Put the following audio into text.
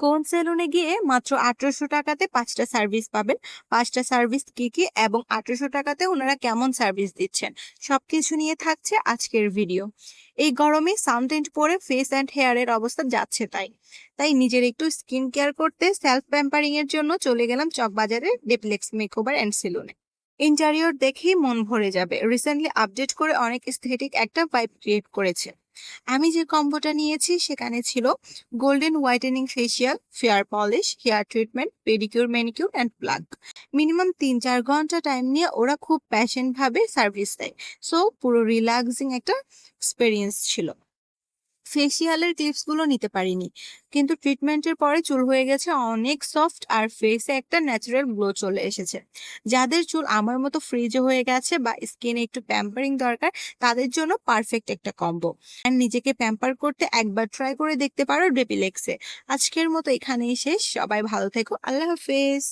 কোন সেলুনে গিয়ে মাত্র আঠারোশো টাকাতে পাঁচটা সার্ভিস পাবেন? পাঁচটা সার্ভিস কি কি এবং আঠারোশো টাকাতে ওনারা কেমন সার্ভিস দিচ্ছেন? সবকিছু নিয়ে থাকছে আজকের ভিডিও। এই গরমে সানটেন্ট পরে ফেস অ্যান্ড হেয়ারের অবস্থা যাচ্ছে তাই। তাই নিজের একটু স্কিন কেয়ার করতে সেলফ প্যাম্পারিং এর জন্য চলে গেলাম চকবাজারে ডেপ্লেক্স মেকওভার অ্যান্ড সেলুনে। ইন্টারিয়র দেখেই মন ভরে যাবে। রিসেন্টলি আপডেট করে অনেক স্থেটিক একটা ভাইব ক্রিয়েট করেছে। আমি যে কম্বোটা নিয়েছি সেখানে ছিল golden whitening facial fair polish hair treatment pedicure manicure and plug minimum তিন চার ঘণ্টা টাইম নিয়ে ওরা খুব প্যাশন ভাবে সার্ভিস দেয়। সো পুরো রিল্যাক্সিং একটা এক্সপেরিয়েন্স ছিল। ফেসিয়ালের টিপসগুলো নিতে পারিনি। কিন্তু ট্রিটমেন্টের পরে চুল হয়ে গেছে অনেক সফট আর ফেসে একটা ন্যাচারাল গ্লো চলে এসেছে। যাদের চুল আমার মতো ফ্রিজে হয়ে গেছে বা স্কিনে একটু প্যাম্পারিং দরকার, তাদের জন্য পারফেক্ট একটা কম্বো আর নিজেকে প্যাম্পার করতে একবার ট্রাই করে দেখতে পারো ডেপিলেক্সে আজকের মতো এখানেই শেষ। সবাই ভালো থেকো। আল্লাহ হাফেজ।